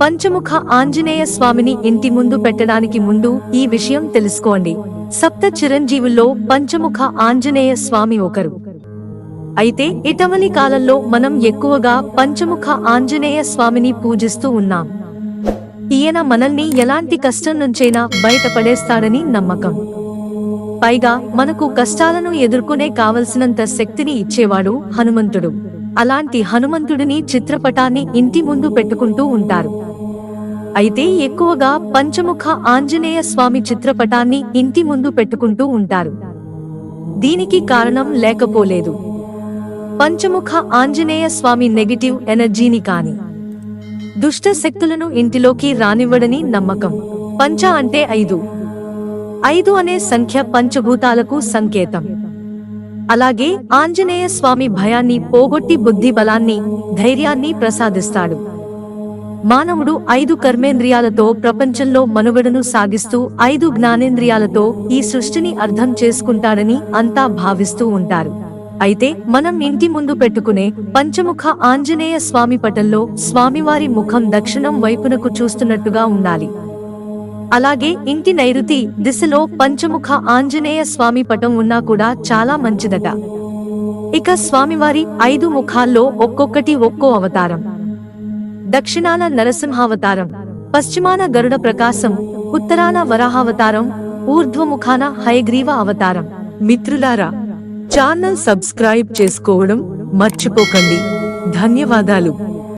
పంచముఖ ఆంజనేయ స్వామిని ఇంటి ముందు పెట్టడానికి ముందు ఈ విషయం తెలుసుకోండి. సప్త చిరంజీవుల్లో పంచముఖ ఆంజనేయ స్వామి ఒకరు. అయితే ఇటవలి కాలంలో మనం ఎక్కువగా పంచముఖ ఆంజనేయ స్వామిని పూజిస్తూ ఉన్నాం. ఈయన మనల్ని ఎలాంటి కష్టం నుంచైనా బయటపడేస్తాడని నమ్మకం. పైగా మనకు కష్టాలను ఎదుర్కొనే కావలసినంత శక్తిని ఇచ్చేవాడు హనుమంతుడు. అలాంటి హనుమంతుడిని చిత్రపటాన్ని ఇంటి ముందు పెట్టుకుంటూ ఉంటారు. అయితే ఎక్కువగా పంచముఖ ఆంజనేయ స్వామి చిత్రపటాన్ని ఇంటి ముందు పెట్టుకుంటూ ఉంటారు. దీనికి కారణం లేకపోలేదు. పంచముఖ ఆంజనేయ స్వామి నెగిటివ్ ఎనర్జీని కాని దుష్ట శక్తులను ఇంటిలోకి రానివ్వడని నమ్మకం. పంచ అంటే ఐదు. ఐదు అనే సంఖ్య పంచభూతాలకు సంకేతం. అలాగే ఆంజనేయ స్వామి భయాన్ని పోగొట్టి బుద్ధి బలాన్ని ధైర్యాన్ని ప్రసాదిస్తాడు. మానవుడు ఐదు కర్మేంద్రియాలతో ప్రపంచంలో మనుగడను సాగిస్తూ ఐదు జ్ఞానేంద్రియాలతో ఈ సృష్టిని అర్థం చేసుకుంటాడని అంతా భావిస్తూ ఉంటారు. అయితే మనం ఇంటి ముందు పెట్టుకునే పంచముఖ ఆంజనేయ స్వామి పటంలో స్వామివారి ముఖం దక్షిణం వైపునకు చూస్తున్నట్టుగా ఉండాలి. అలాగే ఇంటి నైరుతి దిశలో పంచముఖ ఆంజనేయ స్వామి పటం ఉన్నా కూడా చాలా మంచిదట. ఇక స్వామివారి ఐదు ముఖాల్లో ఒక్కొక్కటి ఒక్కో అవతారం. దక్షిణాన నరసింహావతారం పశ్చిమాన గరుడ ప్రకాశం ఉత్తరాన వరాహావతారం ఊర్ధ్వముఖాన హయగ్రీవ అవతారం. మిత్రులారా ఛానల్ సబ్స్క్రైబ్ చేసుకోవడం మర్చిపోకండి. ధన్యవాదాలు.